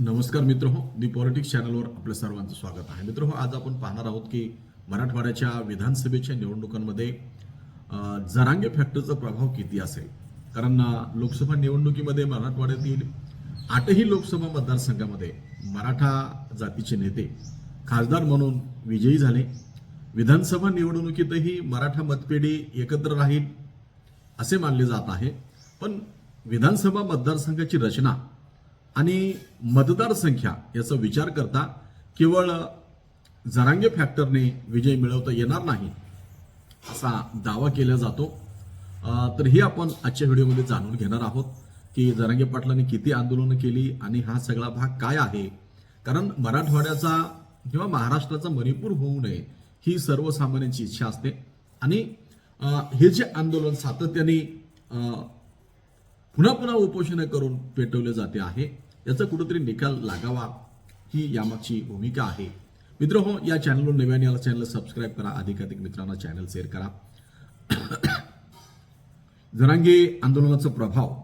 नमस्कार मित्र हो दी पॉलिटिक्स चॅनलवर आपल्या सर्वांचं स्वागत आहे. मित्र हो आज आपण पाहणार आहोत की मराठवाड्याच्या विधानसभेच्या निवडणुकांमध्ये जरांगे फॅक्टरचा प्रभाव किती असेल? कारण लोकसभा निवडणुकीमध्ये मराठवाड्यातील आठही लोकसभा मतदारसंघामध्ये मराठा जातीचे नेते खासदार म्हणून विजयी झाले. विधानसभा निवडणुकीतही मराठा मतपेढी एकत्र राहील असे मानले जात आहे. पण विधानसभा मतदारसंघाची रचना आणि मतदार संख्या याचा विचार करता केवळ जरांगे फॅक्टरने विजय मिळवता येणार नाही असा दावा केला जातो. तर हे आपण आजच्या व्हिडिओमध्ये जाणून घेणार आहोत की जरांगे पाटलांनी किती आंदोलनं केली आणि हा सगळा भाग काय आहे. कारण मराठवाड्याचा किंवा महाराष्ट्राचा मणिपूर होऊ नये ही सर्वसामान्यांची इच्छा असते. आणि हे जे आंदोलन सातत्याने पुन्हा पुन्हा उपोषणं करून पेटवले जाते आहे. याचा कुठेतरी निकाल लागावा ही यामागची भूमिका आहे. मित्र हो या चॅनलवर नव्याने याला चॅनल सबस्क्राईब करा. अधिकाधिक मित्रांना चॅनल शेअर करा. जरांगे आंदोलनाचा प्रभाव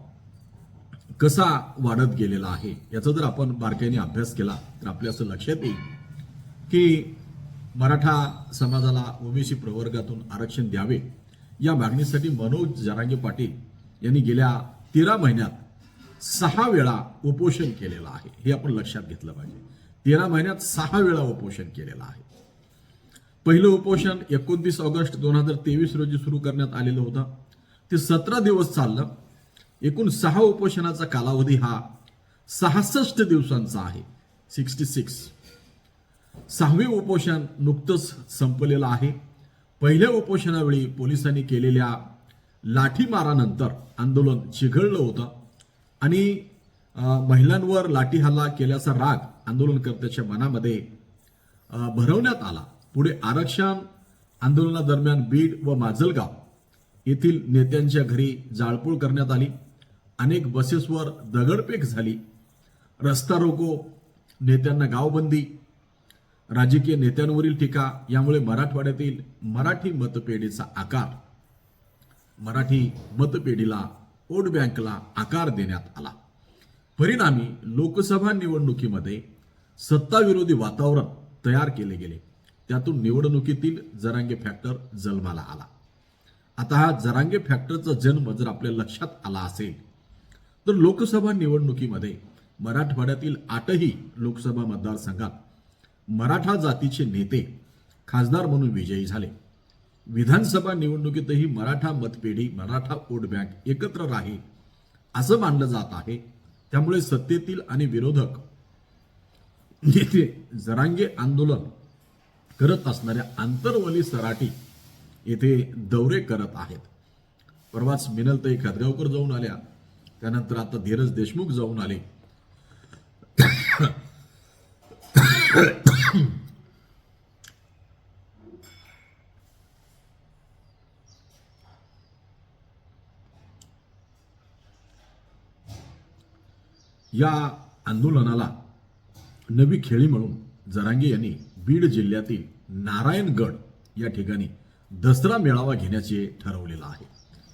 कसा वाढत गेलेला आहे याचा जर आपण बारकाईने अभ्यास केला तर आपल्या असं लक्षात येईल की मराठा समाजाला ओबीसी प्रवर्गातून आरक्षण द्यावे या मागणीसाठी मनोज जरांगे पाटील यांनी गेल्या तेरा महिन्यात सहा वेळा उपोषण केलेलं आहे. हे आपण लक्षात घेतलं पाहिजे. तेरा महिन्यात सहा वेळा उपोषण केलेलं आहे. पहिलं उपोषण एकोणतीस ऑगस्ट दोन हजार तेवीस रोजी सुरू करण्यात आलेलं होतं. ते सतरा दिवस चाललं. एकूण सहा उपोषणाचा कालावधी हा सहासष्ट दिवसांचा आहे. Sixty six. सहावे उपोषण नुकतंच संपलेलं आहे. पहिल्या उपोषणावेळी पोलिसांनी केलेल्या लाठीमारानंतर आंदोलन चिघळलं होतं. आणि महिलांवर लाठी हल्ला केल्याचा राग आंदोलनकर्त्याच्या मनामध्ये भरवण्यात आला. पुढे आरक्षण आंदोलनादरम्यान बीड व माजलगाव येथील नेत्यांच्या घरी जाळपोळ करण्यात आली. अनेक बसेसवर दगडफेक झाली. रस्ता रोको नेत्यांना गावबंदी. राजकीय नेत्यांवरील टीका यामुळे मराठवाड्यातील मराठी मतपेढीचा आकार मराठी मतपेढीला वोट बँकला आकार देण्यात आला. परिणामी लोकसभा निवडणुकीमध्ये सत्ताविरोधी वातावरण तयार केले गेले. त्यातून निवडणुकीतील जरांगे फॅक्टर जन्माला आला. आता हा जरांगे फॅक्टरचा जन्म जर आपल्या लक्षात आला असेल तर लोकसभा निवडणुकीमध्ये मराठवाड्यातील आठही लोकसभा मतदारसंघात मराठा जातीचे नेते खासदार म्हणून विजयी झाले. विधानसभा निवडणुकीतही मराठा मतपेढी मराठा वोट बँक एकत्र राहील असं मानलं जात आहे. त्यामुळे सत्तेतील आणि विरोधक नेते जरांगे आंदोलन करत असणाऱ्या आंतरवली सराटी येथे दौरे करत आहेत. परवाच मिनलताई खदगावकर जाऊन आल्या. त्यानंतर आता धीरज देशमुख जाऊन आले. या आंदोलनाला नवी खेळी म्हणून जरांगे यांनी बीड जिल्ह्यातील नारायणगड या ठिकाणी दसरा मेळावा घेण्याचे ठरवलेलं आहे.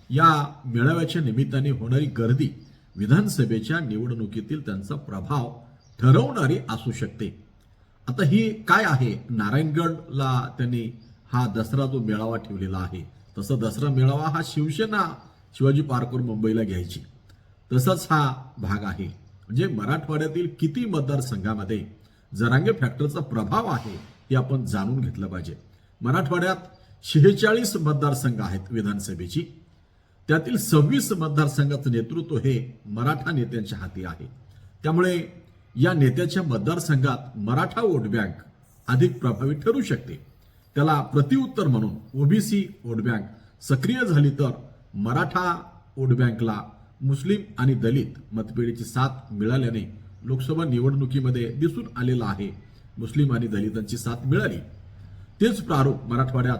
या मेळाव्याच्या निमित्ताने होणारी गर्दी विधानसभेच्या निवडणुकीतील त्यांचा प्रभाव ठरवणारी असू शकते. आता ही काय आहे? नारायणगडला त्यांनी हा दसरा जो मेळावा ठेवलेला आहे तसा दसरा मेळावा हा शिवसेना शिवाजी पार्कवर मुंबईला घ्यायची. तसाच हा भाग आहे. म्हणजे मराठवाड्यातील किती मतदारसंघामध्ये जरांगे फॅक्टरचा प्रभाव आहे हे आपण जाणून घेतलं पाहिजे. मराठवाड्यात शेहेचाळीस मतदारसंघ आहेत विधानसभेची. त्यातील सव्वीस मतदारसंघाचं नेतृत्व हे मराठा नेत्यांच्या हाती आहे. त्यामुळे या नेत्याच्या मतदारसंघात मराठा वोट बँक अधिक प्रभावी ठरू शकते. त्याला प्रतिउत्तर म्हणून ओबीसी वोट बँक सक्रिय झाली तर मराठा वोट बँकला मुस्लिम आणि दलित मतपेढीची साथ मिळाल्याने लोकसभा निवडणुकीमध्ये दिसून आलेला आहे. मुस्लिम आणि दलितांची साथ मिळाली. तेच प्रारूप मराठवाड्यात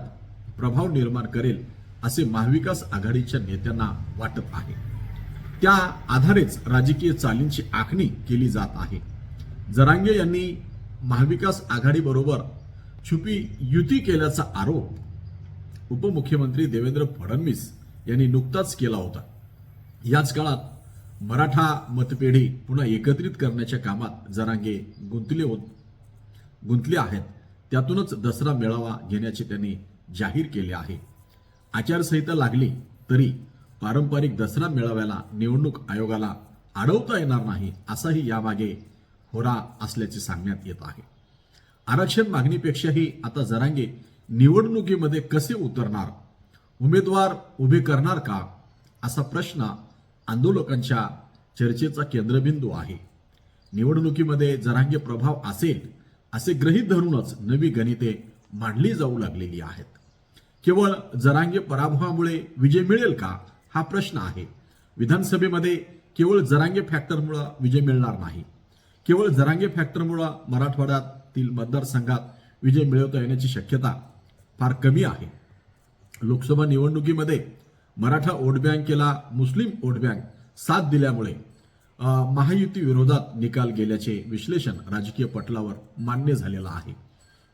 प्रभाव निर्माण करेल असे महाविकास आघाडीच्या नेत्यांना वाटत आहे. त्या आधारेच राजकीय चालींची आखणी केली जात आहे. जरांगे यांनी महाविकास आघाडीबरोबर छुपी युती केल्याचा आरोप उपमुख्यमंत्री देवेंद्र फडणवीस यांनी नुकताच केला होता. याच काळात मराठा मतपेढी पुन्हा एकत्रित करण्याच्या कामात जरांगे गुंतले होत गुंतले आहेत. त्यातूनच दसरा मेळावा घेण्याचे त्यांनी जाहीर केले आहे. आचारसंहिता लागली तरी पारंपरिक दसरा मेळाव्याला निवडणूक आयोगाला अडवता येणार नाही असाही यामागे होरा असल्याचे सांगण्यात येत आहे. आरक्षण मागणीपेक्षाही आता जरांगे निवडणुकीमध्ये कसे उतरणार? उमेदवार उभे करणार का? असा प्रश्न आंदोलकांच्या चर्चेचा केंद्रबिंदू आहे. निवडणुकीमध्ये जरांगे प्रभाव असेल असे ग्रहीत धरूनच नवी गणिते मांडली जाऊ लागलेली आहेत. केवळ जरांगे पराभवामुळे विजय मिळेल का? हा प्रश्न आहे. विधानसभेमध्ये केवळ जरांगे फॅक्टरमुळं विजय मिळणार नाही. केवळ जरांगे फॅक्टरमुळं मराठवाड्यातील मतदारसंघात विजय मिळवता येण्याची शक्यता फार कमी आहे. लोकसभा निवडणुकीमध्ये मराठा वोट बँकेला मुस्लिम वोट बँक साथ दिल्यामुळे महायुती विरोधात निकाल गेल्याचे विश्लेषण राजकीय पटलावर मान्य झालेलं आहे.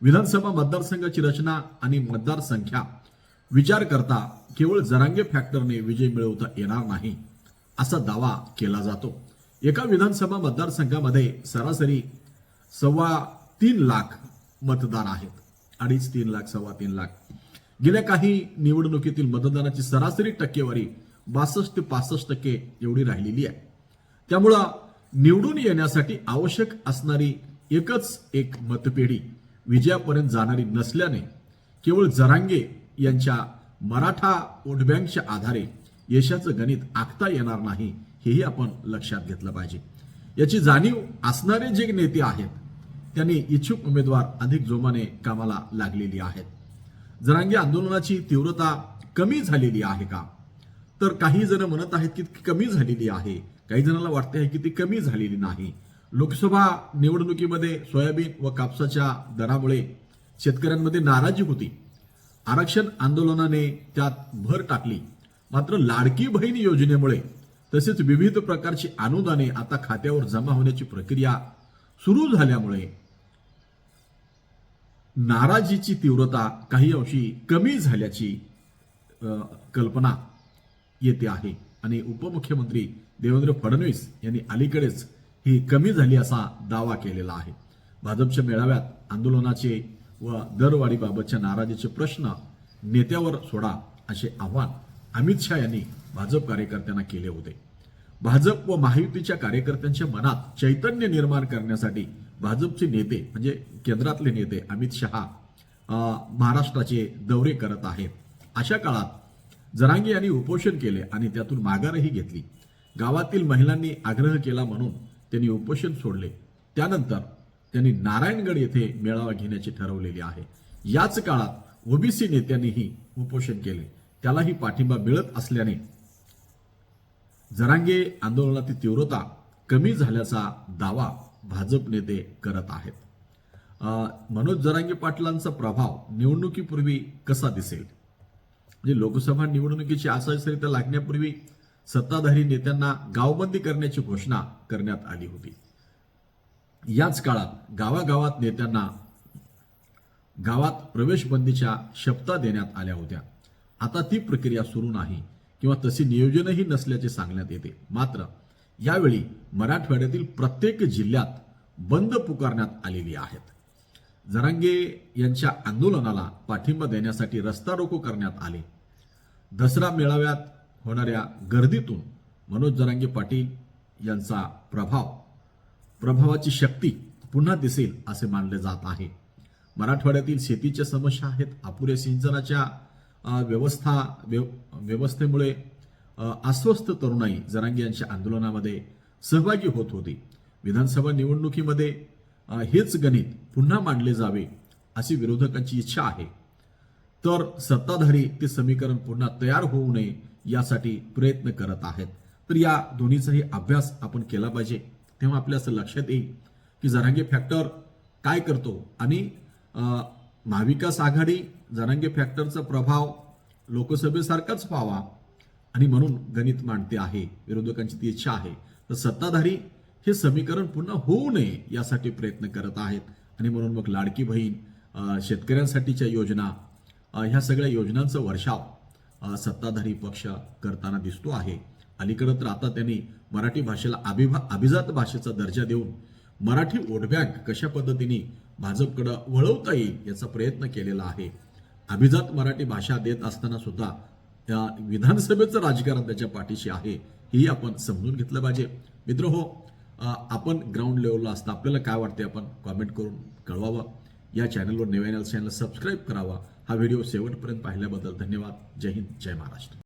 विधानसभा मतदारसंघाची रचना आणि मतदारसंख्या विचार करता केवळ जरांगे फॅक्टरने विजय मिळवता येणार नाही असा दावा केला जातो. एका विधानसभा मतदारसंघामध्ये सरासरी सव्वा तीन लाख मतदार आहेत. अडीच तीन लाख सव्वा तीन लाख. गेल्या काही निवडणुकीतील मतदानाची सरासरी टक्केवारी बासष्ट ते पासष्ट टक्के एवढी राहिलेली आहे. त्यामुळं निवडून येण्यासाठी आवश्यक असणारी एकच एक मतपेढी विजयापर्यंत जाणारी नसल्याने केवळ जरांगे यांच्या मराठा वोटबँकच्या आधारे यशाचं गणित आखता येणार नाही हेही आपण लक्षात घेतलं पाहिजे. याची जाणीव असणारे जे नेते आहेत त्यांनी इच्छुक उमेदवार अधिक जोमाने कामाला लागलेली आहेत. जरांगे आंदोलनाची तीव्रता कमी झालेली आहे का? तर काही जण म्हणत आहेत की ती कमी झालेली आहे. काही जणांना वाटते आहे की ती कमी झालेली नाही. लोकसभा निवडणुकीमध्ये सोयाबीन व कापसाच्या दरामुळे शेतकऱ्यांमध्ये नाराजी होती. आरक्षण आंदोलनाने त्यात भर टाकली. मात्र लाडकी बहीण योजनेमुळे तसेच विविध प्रकारची अनुदाने आता खात्यावर जमा होण्याची प्रक्रिया सुरू झाल्यामुळे नाराजीची तीव्रता काही अंशी कमी झाल्याची कल्पना येते आहे. आणि उपमुख्यमंत्री देवेंद्र फडणवीस यांनी अलीकडेच ही कमी झाली असा दावा केलेला आहे. भाजपच्या मेळाव्यात आंदोलनाचे व दरवाढीबाबतच्या नाराजीचे प्रश्न नेत्यावर सोडा असे आव्हान अमित शहा यांनी भाजप कार्यकर्त्यांना केले होते. भाजप व महायुतीच्या कार्यकर्त्यांच्या मनात चैतन्य निर्माण करण्यासाठी भाजपचे नेते म्हणजे केंद्रातले नेते अमित शहा महाराष्ट्राचे दौरे करत आहेत. अशा काळात जरांगे यांनी उपोषण केले आणि त्यातून माघारही घेतली. गावातील महिलांनी आग्रह केला म्हणून त्यांनी उपोषण सोडले. त्यानंतर त्यांनी नारायणगड येथे मेळावा घेण्याचे ठरवलेले आहे. याच काळात ओबीसी नेत्यांनीही उपोषण केले. त्यालाही पाठिंबा मिळत असल्याने जरांगे आंदोलनातील तीव्रता कमी झाल्याचा दावा भाजप नेते करत आहेत. मनोज जरांगे पाटलांचा प्रभाव निवडणुकीपूर्वी कसा दिसेल? म्हणजे लोकसभा निवडणुकीची आचारसंहिता लागण्यापूर्वी सत्ताधारी नेत्यांना गावबंदी करण्याची घोषणा करण्यात आली होती. याच काळात गावागावात नेत्यांना गावात प्रवेशबंदीच्या शपथा देण्यात आल्या होत्या. आता ती प्रक्रिया सुरू नाही किंवा तसे नियोजनही नसल्याचे सांगण्यात येते. मात्र यावेळी मराठवाड्यातील प्रत्येक जिल्ह्यात बंद पुकारण्यात आलेली आहेत. जरांगे यांच्या आंदोलनाला पाठिंबा देण्यासाठी रस्ता रोको करण्यात आले. दसरा मेळाव्यात होणाऱ्या गर्दीतून मनोज जरांगे पाटील यांचा प्रभाव प्रभावाची शक्ती पुन्हा दिसेल असे मानले जात आहे. मराठवाड्यातील शेतीच्या समस्या आहेत अपुऱ्या सिंचनाच्या व्यवस्था व्यव- व्यवस्थेमुळे अस्वस्थ तरुणाई जरांगे यांच्या आंदोलनामध्ये सहभागी होत होती. विधानसभा निवडणुकीमध्ये हेच गणित पुन्हा मांडले जावे अशी विरोधकांची इच्छा आहे. तर सत्ताधारी ते समीकरण पुन्हा तयार होऊ नये यासाठी प्रयत्न करत आहेत. तर या दोन्हीचाही अभ्यास आपण केला पाहिजे. तेव्हा आपल्या असं लक्षात येईल की जरांगे फॅक्टर काय करतो आणि महाविकास आघाडी जरांगे फॅक्टरचा प्रभाव लोकसभेसारखाच व्हावा आणि म्हणून गणित मांडते आहे विरोधकांची ती इच्छा आहे. तर सत्ताधारी हे समीकरण पुन्हा होऊ नये यासाठी प्रयत्न करत आहेत. आणि म्हणून मग लाडकी बहीण शेतकऱ्यांसाठीच्या योजना ह्या सगळ्या योजनांचं वर्षाव सत्ताधारी पक्ष करताना दिसतो आहे. अलीकडं तर आता त्यांनी मराठी भाषेला अभिभा अभिजात भाषेचा दर्जा देऊन मराठी वोटबँक कशा पद्धतीने भाजपकडं वळवता येईल याचा प्रयत्न केलेला आहे. अभिजात मराठी भाषा देत असताना सुद्धा त्या विधानसभेचं राजकारण त्याच्या पाठीशी आहे ही आपण समजून घेतलं पाहिजे. मित्र हो आपण ग्राउंड लेवलला असता आपल्याला काय वाटते आपण कॉमेंट करून कळवावं. या चॅनलवर नव्या चॅनल सबस्क्राईब करावा. हा व्हिडिओ शेवटपर्यंत पाहिल्याबद्दल धन्यवाद. जय हिंद जय महाराष्ट्र.